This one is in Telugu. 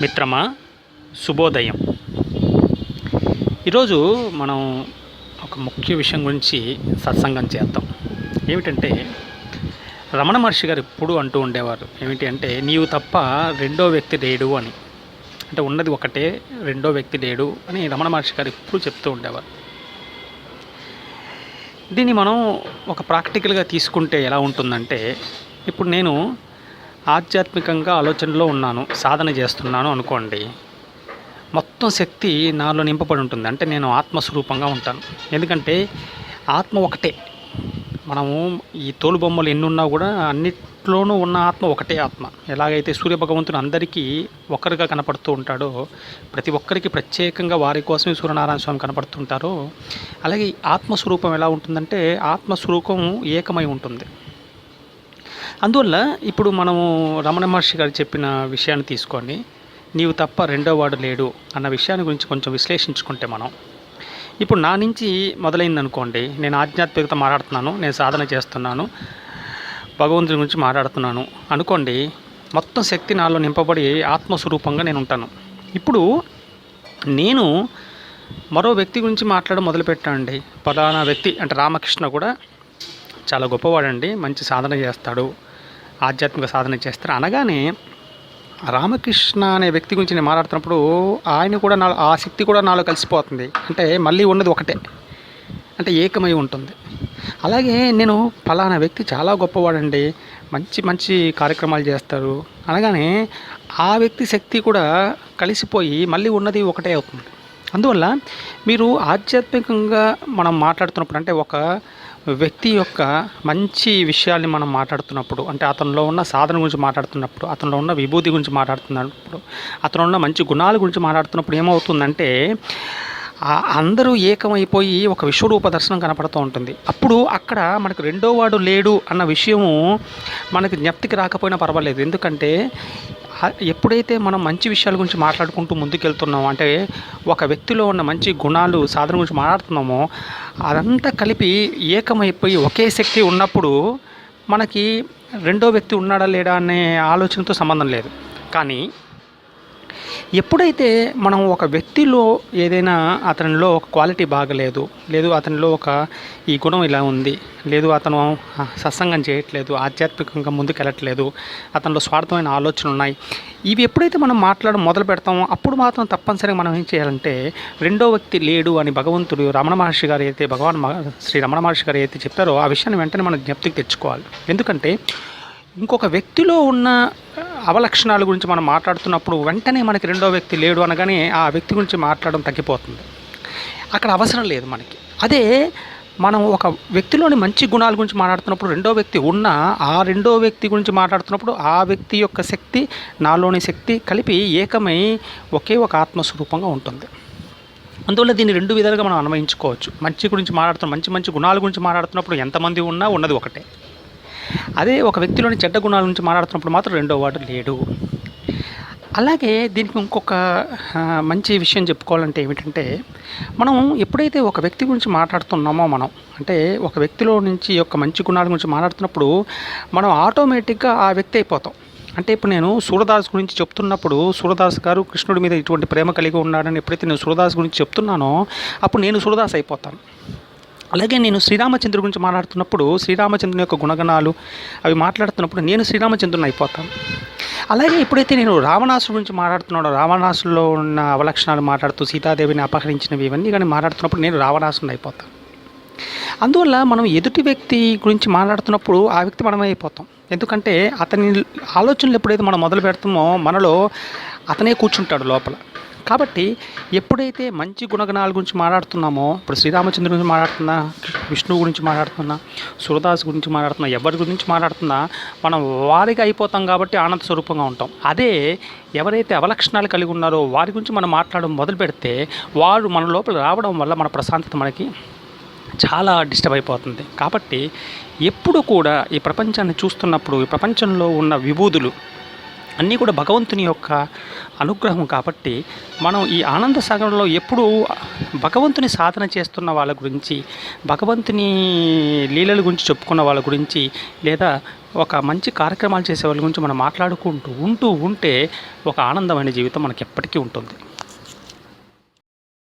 మిత్రమా? శుభోదయం. ఈరోజు మనం ఒక ముఖ్య విషయం గురించి సత్సంగం చేద్దాం. ఏమిటంటే రమణ మహర్షి గారు ఎప్పుడు అంటూ ఉండేవారు ఏమిటి అంటే నీవు తప్ప రెండో వ్యక్తి లేడు అని. అంటే ఉన్నది ఒకటే రెండో వ్యక్తి లేడు అని రమణ మహర్షి గారు ఎప్పుడు చెప్తూ ఉండేవారు. దీన్ని మనం ఒక ప్రాక్టికల్గా తీసుకుంటే ఎలా ఉంటుందంటే ఇప్పుడు నేను ఆధ్యాత్మికంగా ఆలోచనలో ఉన్నాను సాధన చేస్తున్నాను అనుకోండి మొత్తం శక్తి నాలో నింపబడి ఉంటుంది. అంటే నేను ఆత్మస్వరూపంగా ఉంటాను. ఎందుకంటే ఆత్మ ఒకటే. మనము ఈ తోలు బొమ్మలు ఎన్ని ఉన్నా కూడా అన్నిట్లోనూ ఉన్న ఆత్మ ఒకటే ఆత్మ. ఎలాగైతే సూర్య భగవంతుడు అందరికీ ఒక్కరిగా కనపడుతూ ఉంటాడో ప్రతి ఒక్కరికి ప్రత్యేకంగా వారి కోసమే సూర్యనారాయణ స్వామి కనపడుతుంటారో అలాగే ఆత్మస్వరూపం ఎలా ఉంటుందంటే ఆత్మస్వరూపం ఏకమై ఉంటుంది. అందువల్ల ఇప్పుడు మనము రమణ మహర్షి గారు చెప్పిన విషయాన్ని తీసుకొని నీవు తప్ప రెండో వాడు లేడు అన్న విషయాన్ని గురించి కొంచెం విశ్లేషించుకుంటే మనం. ఇప్పుడు నా నుంచి మొదలైంది అనుకోండి నేను ఆధ్యాత్మికత మాట్లాడుతున్నాను నేను సాధన చేస్తున్నాను భగవంతుని గురించి మాట్లాడుతున్నాను అనుకోండి మొత్తం శక్తి నాలో నింపబడి ఆత్మస్వరూపంగా నేను ఉంటాను. ఇప్పుడు నేను మరో వ్యక్తి గురించి మాట్లాడడం మొదలుపెట్టానండి. పలానా వ్యక్తి అంటే రామకృష్ణ కూడా చాలా గొప్పవాడండి. మంచి సాధన చేస్తాడు. ఆధ్యాత్మిక సాధన చేస్తారు అనగానే రామకృష్ణ అనే వ్యక్తి గురించి నేను మాట్లాడుతున్నప్పుడు ఆయన కూడా నా ఆ శక్తి కూడా నాలో కలిసిపోతుంది. అంటే మళ్ళీ ఉన్నది ఒకటే. అంటే ఏకమై ఉంటుంది. అలాగే నేను ఫలానా వ్యక్తి చాలా గొప్పవాడండి. మంచి మంచి కార్యక్రమాలు చేస్తారు. అనగానే ఆ వ్యక్తి శక్తి కూడా కలిసిపోయి మళ్ళీ ఉన్నది ఒకటే అవుతుంది. అందువల్ల మీరు ఆధ్యాత్మికంగా మనం మాట్లాడుతున్నప్పుడు అంటే ఒక వ్యక్తి యొక్క మంచి విషయాల్ని మనం మాట్లాడుతున్నప్పుడు అంటే అతనిలో ఉన్న సాధన గురించి మాట్లాడుతున్నప్పుడు అతనిలో ఉన్న విభూతి గురించి మాట్లాడుతున్నప్పుడు అతను ఉన్న మంచి గుణాల గురించి మాట్లాడుతున్నప్పుడు ఏమవుతుందంటే అందరూ ఏకమైపోయి ఒక విశ్వరూప దర్శనం కనపడుతూ ఉంటుంది. అప్పుడు అక్కడ మనకు రెండో వాడు లేడు అన్న విషయము మనకు జ్ఞప్తికి రాకపోయినా పర్వాలేదు. ఎందుకంటే ఎప్పుడైతే మనం మంచి విషయాల గురించి మాట్లాడుకుంటూ ముందుకెళ్తున్నామో అంటే ఒక వ్యక్తిలో ఉన్న మంచి గుణాలు సాధన గురించి మాట్లాడుతున్నామో అదంతా కలిపి ఏకమైపోయి ఒకే శక్తి ఉన్నప్పుడు మనకి రెండో వ్యక్తి ఉన్నాడా లేడా అనే ఆలోచనతో సంబంధం లేదు. కానీ ఎప్పుడైతే మనం ఒక వ్యక్తిలో ఏదైనా అతనిలో ఒక క్వాలిటీ బాగలేదు లేదు అతనిలో ఒక ఈ గుణం ఇలా ఉంది లేదు అతను సత్సంగం చేయట్లేదు ఆధ్యాత్మికంగా ముందుకెళ్ళట్లేదు అతనిలో స్వార్థమైన ఆలోచనలు ఉన్నాయి ఇవి ఎప్పుడైతే మనం మాట్లాడడం మొదలు పెడతామో అప్పుడు మాత్రం తప్పనిసరిగా మనం ఏం చేయాలంటే రెండో వ్యక్తి లేడు అని భగవంతుడు రమణ మహర్షి గారు అయితే భగవాన్ మ- శ్రీ రమణ మహర్షి గారు అయితే చెప్పారో ఆ విషయాన్ని వెంటనే మనం జ్ఞప్తికి తెచ్చుకోవాలి. ఎందుకంటే ఇంకొక వ్యక్తిలో ఉన్న అవలక్షణాల గురించి మనం మాట్లాడుతున్నప్పుడు వెంటనే మనకి రెండో వ్యక్తి లేడు అనగానే ఆ వ్యక్తి గురించి మాట్లాడడం తగ్గిపోతుంది. అక్కడ అవసరం లేదు మనకి. అదే మనం ఒక వ్యక్తిలోని మంచి గుణాల గురించి మాట్లాడుతున్నప్పుడు రెండో వ్యక్తి ఉన్న ఆ రెండో వ్యక్తి గురించి మాట్లాడుతున్నప్పుడు ఆ వ్యక్తి యొక్క శక్తి నాలోని శక్తి కలిపి ఏకమై ఒకే ఒక ఆత్మస్వరూపంగా ఉంటుంది. అందువల్ల దీన్ని రెండు విధాలుగా మనం అన్వయించుకోవచ్చు. మంచి గురించి మాట్లాడుతున్న మంచి మంచి గుణాల గురించి మాట్లాడుతున్నప్పుడు ఎంతమంది ఉన్నా ఉన్నది ఒకటే. అదే ఒక వ్యక్తిలోని చెడ్డ గుణాల నుంచి మాట్లాడుతున్నప్పుడు మాత్రం రెండో వాడు లేడు. అలాగే దీనికి ఇంకొక మంచి విషయం చెప్పుకోవాలంటే ఏమిటంటే మనం ఎప్పుడైతే ఒక వ్యక్తి గురించి మాట్లాడుతున్నామో మనం అంటే ఒక వ్యక్తిలో నుంచి యొక్క మంచి గుణాల గురించి మాట్లాడుతున్నప్పుడు మనం ఆటోమేటిక్గా ఆ వ్యక్తి అయిపోతాం. అంటే ఇప్పుడు నేను సూరదాస్ గురించి చెప్తున్నప్పుడు సూరదాస్ గారు కృష్ణుడి మీద ఇటువంటి ప్రేమ కలిగి ఉన్నాడని ఎప్పుడైతే నేను సూరదాస్ గురించి చెప్తున్నానో అప్పుడు నేను సూరదాస్ అయిపోతాను. అలాగే నేను శ్రీరామచంద్రుడి గురించి మాట్లాడుతున్నప్పుడు శ్రీరామచంద్రుని యొక్క గుణగణాలు అవి మాట్లాడుతున్నప్పుడు నేను శ్రీరామచంద్రుని అయిపోతాను. అలాగే ఎప్పుడైతే నేను రావణాసుడు గురించి మాట్లాడుతున్నాడో రావణాసులో ఉన్న అవలక్షణాలు మాట్లాడుతూ సీతాదేవిని అపహరించినవి ఇవన్నీ కానీ మాట్లాడుతున్నప్పుడు నేను రావణాసుని అయిపోతాను. అందువల్ల మనం ఎదుటి వ్యక్తి గురించి మాట్లాడుతున్నప్పుడు ఆ వ్యక్తి మనమే అయిపోతాం. ఎందుకంటే అతని ఆలోచనలు ఎప్పుడైతే మనం మొదలు పెడతామో మనలో అతనే కూర్చుంటాడు లోపల. కాబట్టి ఎప్పుడైతే మంచి గుణగణాల గురించి మాట్లాడుతున్నామో ఇప్పుడు శ్రీరామచంద్రుడి గురించి మాట్లాడుతున్నా విష్ణువు గురించి మాట్లాడుతున్నా సురదాస్ గురించి మాట్లాడుతున్నా ఎవరి గురించి మాట్లాడుతున్నా మనం వారిగా అయిపోతాం కాబట్టి ఆనంద స్వరూపంగా ఉంటాం. అదే ఎవరైతే అవలక్షణాలు కలిగి ఉన్నారో వారి గురించి మనం మాట్లాడడం మొదలు పెడితే వారు మన లోపల రావడం వల్ల మన ప్రశాంతత మనకి చాలా డిస్టర్బ్ అయిపోతుంది. కాబట్టి ఎప్పుడు కూడా ఈ ప్రపంచాన్ని చూస్తున్నప్పుడు ఈ ప్రపంచంలో ఉన్న విభూదులు అన్నీ కూడా భగవంతుని యొక్క అనుగ్రహం కాబట్టి మనం ఈ ఆనంద సాగరంలో ఎప్పుడూ భగవంతుని సాధన చేస్తున్న వాళ్ళ గురించి భగవంతుని లీలల గురించి చెప్పుకున్న వాళ్ళ గురించి లేదా ఒక మంచి కార్యక్రమాలు చేసే వాళ్ళ గురించి మనం మాట్లాడుకుంటూ ఉంటూ ఉంటే ఒక ఆనందమైన జీవితం మనకి ఎప్పటికీ ఉంటుంది.